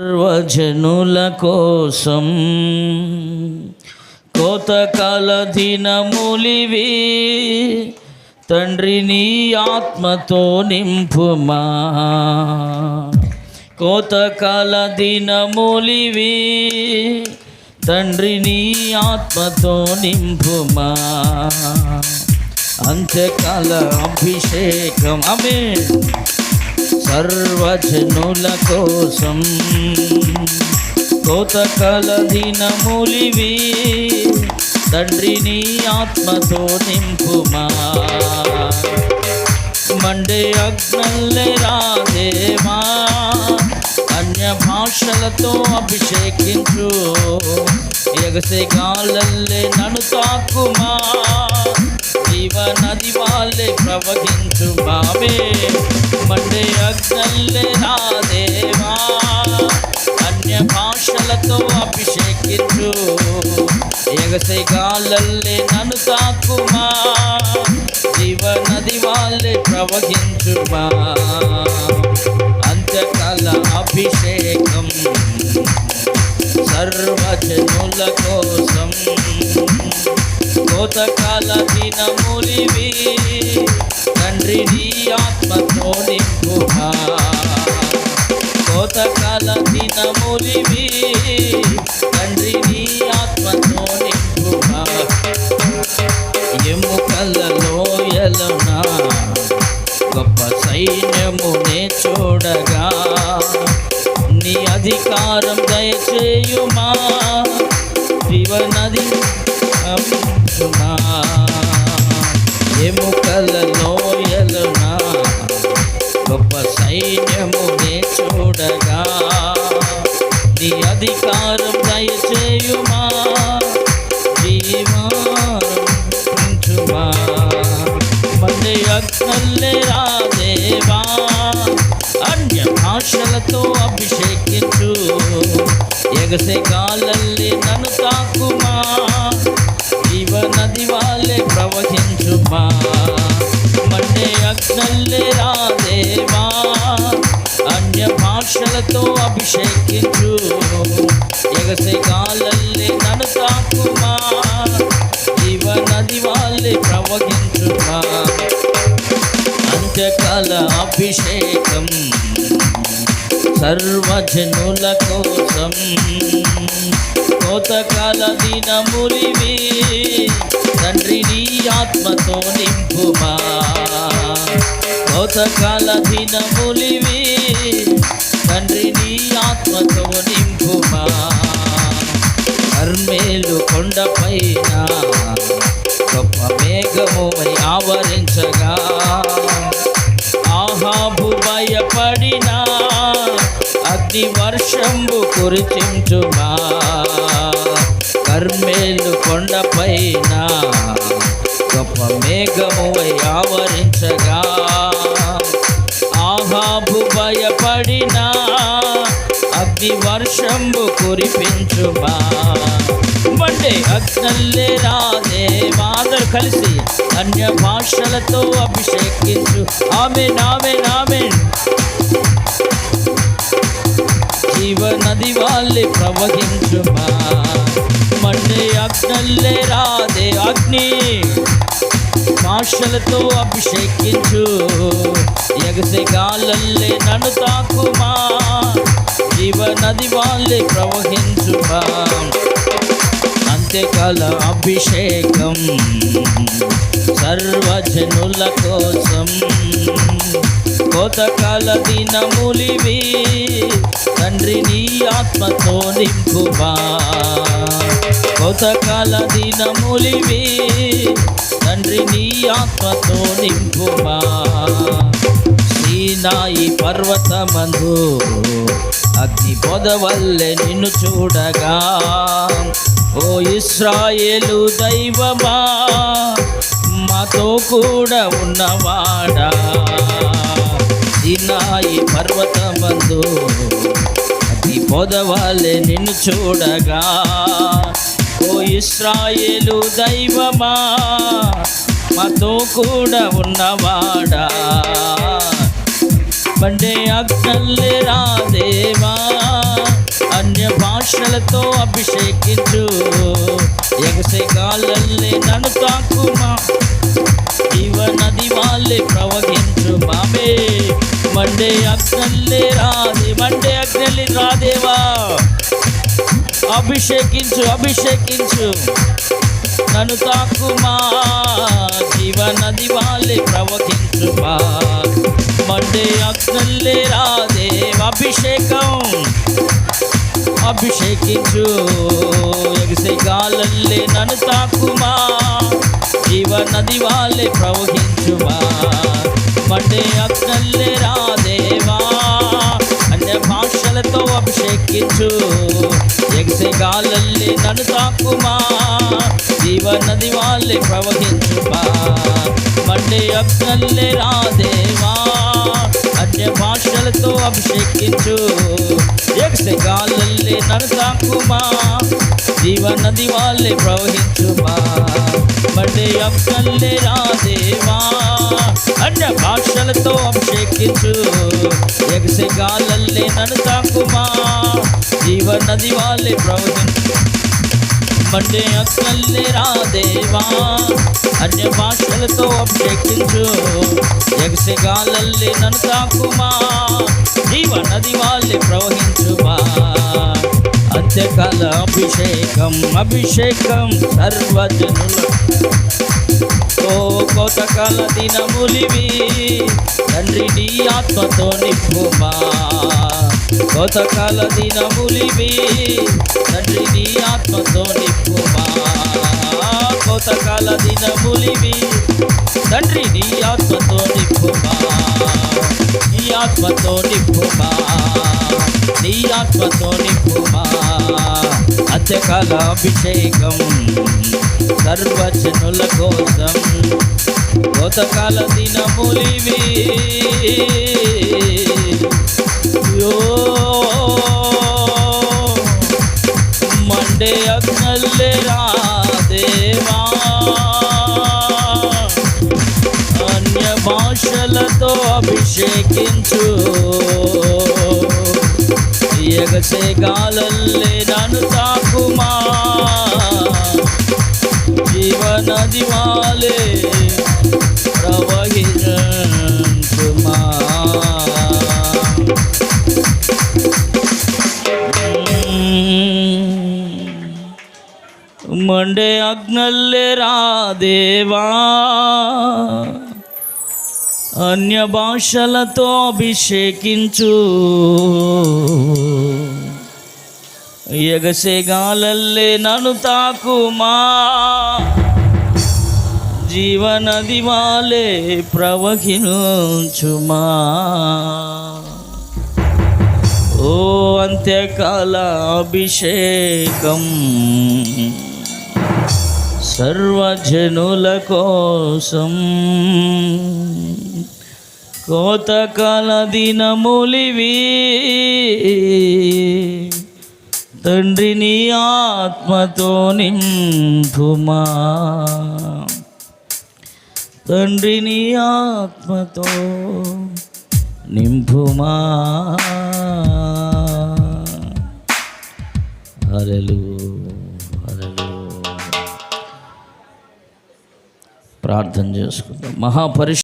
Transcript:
సర్వజనుల కోసం కోతకాల దినములివి తండ్రి నీ ఆత్మతో నింపుమా. కోతకాల దినములివి తండ్రి నీ ఆత్మతో నింపుమా. అంత్యకాల అభిషేకం. అమే సర్వజనుల కోసం కోతకాల దినములివి తండ్రిని ఆత్మతో నింపుమా? మండే అగ్నల్లే రాదేవా అన్య భాషలతో అభిషేకించు ఎగసే గాలల్లే నన్ను తాకుమా? జీవ నది వాళ్ళే ప్రవహించు మావే. మండే అగ్నల్లే రాదేవా అన్య భాషలతో అభిషేకించు. ఎగసే గాలల్లే నన్ను తాకుమా. జీవ నది వాళ్ళే ప్రవహించుమా అంత్యకాల అభిషేకం. సర్వజనుల కోసం కోతకాల దినములివి. తండ్రి నీ ఆత్మతో నింపుమా కోతకాల దినములివి. తండ్రి నీ ఆత్మతో నింపుమా ఎముకలలో ఎలనా? గొప్ప సైన్యమునే చూడగా. నీ అధికారం దయచేయుమా? జీవనది అంశుమా ఎముకలలో ఎలనా గొప్ప సైన్యమునే చూడగా నీ అధికారం దయచేయుమా జీవాంచుమా మళ్ళీ అగ్నల్లే రాదేవా అన్య భాషలతో అభిషేకించు ఎగసే గాలల్లి నన్ను తాకుమా జీవ నది వాళ్ళే ప్రవహించుమా? మండే అగ్నల్లే రాదేవా అన్య భాషలతో అభిషేకించు. ఎగసే కాలల్లే నన్ను తాకుమా జీవ నది వాళ్ళే ప్రవహించుమా? అంత్యకాల అభిషేకం సర్వజనుల కోసం. కోతకాల దినములివి. తండ్రి నీ ఆత్మతో నింపుమా. కోతకాల దినములివి. తండ్రి నీ ఆత్మతో నింపుమా. కర్మేలు కొండపైన గొప్ప మేఘముపై ఆవరించగా. ఆహాబు భయపడిన అగ్ని వర్షంబు కురిచించుమా. కర్మేలు కొండపైన గొప్ప మేఘము ఆవరించగా. ఆహాబు భయపడిన అగ్ని వర్షంబు కురిపించుమా. మండే అగ్నల్లే రాదే మాదరు కలిసి అన్య భాషలతో అభిషేకించు. ఆమె నామే నామే జీవ నది వాళ్ళే ప్రవహించుమా. మండే అగ్నల్లే రాదే అగ్ని. భాషలతో అభిషేకించు. ఎగసే గాలల్లే నన్ను తాకుమా. జీవ నది వాళ్ళే ప్రవహించుమా. అంత్యకాల అభిషేకం. సర్వజనుల కోసం. కోతకాల దినములివి. తండ్రి నీ ఆత్మతో నింపుమా. కోతకాల దినములివి. తండ్రి నీ ఆత్మతో నింపుమా. సీనాయి పర్వతమందు అగ్ని పొదవల్లె నిన్ను చూడగా. ఓ ఇస్రాయేలు దైవమా మాతో కూడా ఉన్నవాడా. సినాయి పర్వతమందు. అగ్ని పొదవాలే నిన్ను చూడగా. ఓ ఇస్రాయేలు దైవమా మాతో కూడా ఉన్నవాడా. బండే అక్కల్లే రాదేవా అన్య భాషలతో అభిషేకించు. ఎగసే గాలల్లే నన్ను తాకుమా జీవ నది వాళ్ళే ప్రవహించు బాబే మండే అగ్నల్లే రాదే మండే అగ్నల్లి రాదేవా? అభిషేకించు అభిషేకించు. నన్ను తాకుమా జీవన నది వాళ్ళే ప్రవహించు బా మండే అగ్నల్లే రాదే అభిషేకం. అభిషేకించు. ఎగసే గాలల్లే నన్ను తాకుమా జీవన నది ప్రవహించుమా మండే అగ్నల్లే రా భాషలతో అభిషేకించు. ఎగసే గాలల్లే నన్ను తాకుమా. జీవ నది వాళ్ళే ప్రవహించుమా. మండే అగ్నల్లే రాదేవా అన్య భాషలతో అభిషేకించు. ఎగసే గాలల్లే నన్ను తాకుమా. జీవ నది వాళ్ళే ప్రవహించుమా. మండే అక్కల్లే రాదేవా అన్య భాషలతో అభిషేకించు. ఎగసెగాలల్లే నన్ను తాకుమా. జీవ నది వాళ్ళే ప్రవహించు మండే అక్కల్లే రాదేవా. అన్య భాషలతో అభిషేకించు. ఎగసెగాలల్లే నన్ను తాకుమా. జీవ నది వాళ్ళే ప్రవహించుమా. అంత్యకాల అభిషేకం అభిషేకం సర్వజనుల ఓ కోతకాల దినములివి తండ్రి నీ ఆత్మతో నిప్పుమా కోతకాల దినములివి తండ్రి నీ ఆత్మతో నిప్పుమా కోతకాల దినములివి. తండ్రి నీ ఆత్మతో నిప్పుమా నీ ఆత్మతో నిప్పుమా నీ ఆత్మతో నిప్పుమా అంత్యకాల అభిషేకం సర్వజనుల కోసం కోతకాల దినములివి. యో అభిషేకించు ఎగసే గాలల్లే నన్ను తాకుమా జీవనది వాలే ప్రవహించుమా మండే అగ్నల్లే రాదేవా అన్య భాషలతో అభిషేకించు. ఎగసేగాలల్లే నన్ను తాకుమా. జీవనది వాలే ప్రవహించుమా. ఓ అంత్యకాల అభిషేకం. సర్వజనుల కోసం కోతకాల దినములివి తండ్రిని ఆత్మతో నింపుమా. తండ్రిని ఆత్మతో నింపుమా. అరెలు ప్రార్థన చేసుకుందాం మహాపరిష్